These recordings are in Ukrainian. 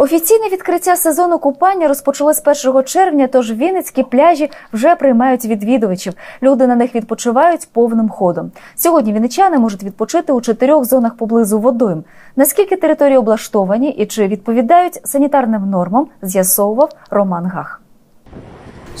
Офіційне відкриття сезону купання розпочалось 1 червня, тож вінницькі пляжі вже приймають відвідувачів. Люди на них відпочивають повним ходом. Сьогодні вінничани можуть відпочити у чотирьох зонах поблизу водойм. Наскільки території облаштовані і чи відповідають санітарним нормам, з'ясовував Роман Гах.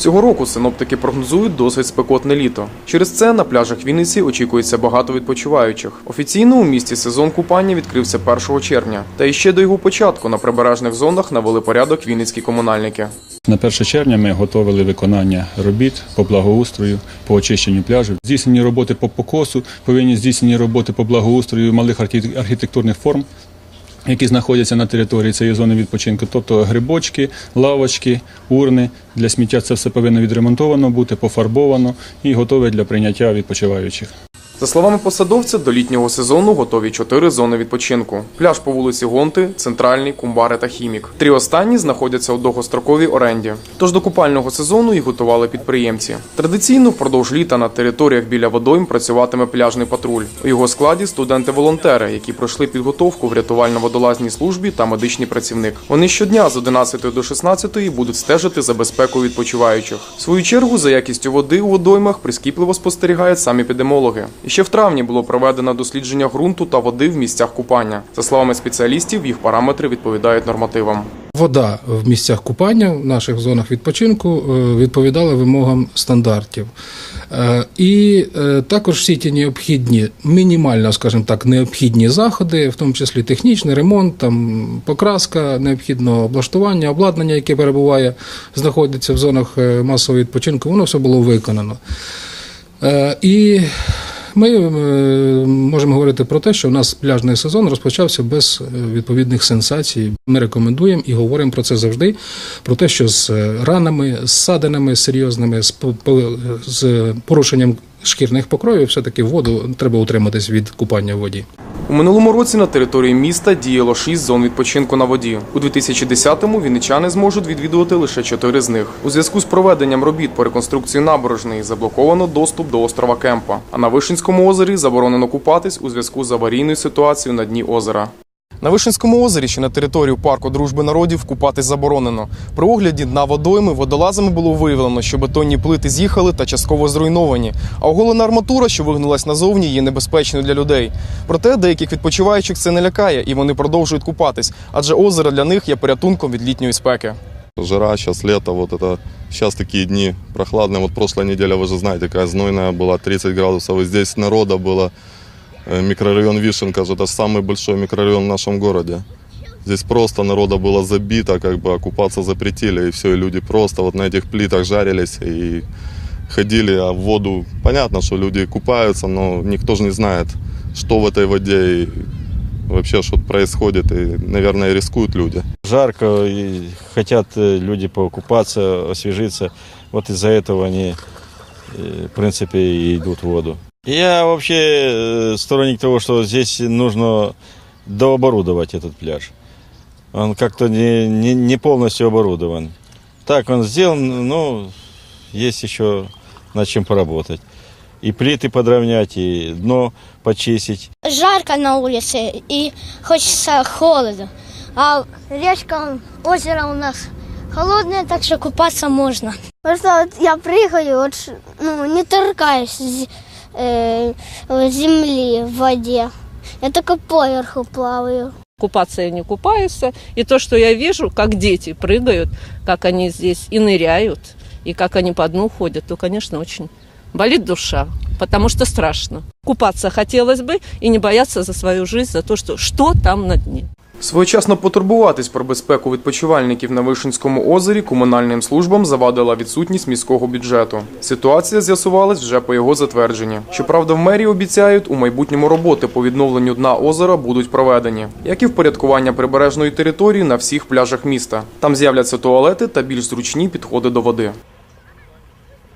Цього року синоптики прогнозують досить спекотне літо. Через це на пляжах Вінниці очікується багато відпочиваючих. Офіційно у місті сезон купання відкрився 1 червня. Та іще до його початку на прибережних зонах навели порядок вінницькі комунальники. На 1 червня ми готовили виконання робіт по благоустрою, по очищенню пляжів. Здійснені роботи по покосу, повинні здійснені роботи по благоустрою малих архі- архітектурних форм, які знаходяться на території цієї зони відпочинку. Тобто грибочки, лавочки, урни. Для сміття це все повинно відремонтовано бути, пофарбовано і готове для прийняття відпочиваючих. За словами посадовця, до літнього сезону готові чотири зони відпочинку: пляж по вулиці Гонти, Центральний, Кумбари та Хімік. Три останні знаходяться у довгостроковій оренді. Тож до купального сезону їх готували підприємці. Традиційно впродовж літа на територіях біля водойм працюватиме пляжний патруль. У його складі студенти-волонтери, які пройшли підготовку в рятувально-водолазній службі та медичний працівник. Вони щодня з 11 до 16 будуть стежити за безпекою відпочиваючих. В свою чергу за якістю води у водоймах прискіпливо спостерігають самі епідемологи. Ще в травні було проведено дослідження ґрунту та води в місцях купання. За словами спеціалістів, їх параметри відповідають нормативам. Вода в місцях купання в наших зонах відпочинку е, відповідала вимогам стандартів. Е, І е, також всі ті необхідні, мінімально, скажімо так, необхідні заходи, в тому числі технічний ремонт, там покраска необхідного облаштування, обладнання, яке перебуває, знаходиться в зонах масового відпочинку, воно все було виконано. І ми е, можемо говорити про те, що у нас пляжний сезон розпочався без е, відповідних сенсацій. Ми рекомендуємо і говоримо про це завжди. Про те, що з е, ранами, з садинами серйозними, з, по- по- з порушенням шкірних покровів, все-таки воду треба утриматись від купання в воді. У минулому році на території міста діяло шість зон відпочинку на воді. У 2010-му вінничани зможуть відвідувати лише чотири з них. У зв'язку з проведенням робіт по реконструкції набережної заблоковано доступ до острова Кемпа. А на Вишинському озері заборонено купатись у зв'язку з аварійною ситуацією на дні озера. На Вишинському озері, що на територію парку дружби народів, купатись заборонено. При огляді дна водойми водолазами було виявлено, що бетонні плити з'їхали та частково зруйновані. А оголена арматура, що вигнулась назовні, є небезпечною для людей. Проте деяких відпочиваючих це не лякає, і вони продовжують купатись, адже озеро для них є порятунком від літньої спеки. Жара, сейчас лето, вот это сейчас такие дни прохладные. Вот прошлая неделя, вы же знаете, какая знойная была, 30 градусов, и здесь народа было. Э, Микрорайон Вишенка же это самый большой микрорайон в нашем городе. Здесь просто народа было забито, как бы а купаться запретили, и все, и люди просто вот на этих плитах жарились и ходили, а в воду, понятно, что люди купаются, но никто же не знает, что в этой воде и вообще что происходит, и, наверное, рискуют люди. жарко, и хотят э, люди покупаться, освежиться. Вот из-за этого они, э, в принципе, и идут в воду. Я вообще э, сторонник того, что здесь нужно дооборудовать этот пляж. Он как-то не, не, не полностью оборудован. Так он сделан, но есть еще над чем поработать. И плиты подровнять, и дно почистить. жарко на улице и хочется холода. А речка, озеро у нас холодное, так что купаться можно. Просто вот я прыгаю, вот, ну, не торкаюсь э, земли в воде. Я только поверху плаваю. купаться я не купаюсь. И то, что я вижу, как дети прыгают, как они здесь и ныряют, и как они по дну ходят, то, конечно, очень болит душа, потому что страшно. Купаться хотелось бы и не бояться за свою жизнь, за то, что, что там на дне. Своєчасно потурбуватись про безпеку відпочивальників на Вишинському озері комунальним службам завадила відсутність міського бюджету. Ситуація з'ясувалась вже по його затвердженні. Щоправда, в мерії обіцяють, у майбутньому роботи по відновленню дна озера будуть проведені, як і впорядкування прибережної території на всіх пляжах міста. Там з'являться туалети та більш зручні підходи до води.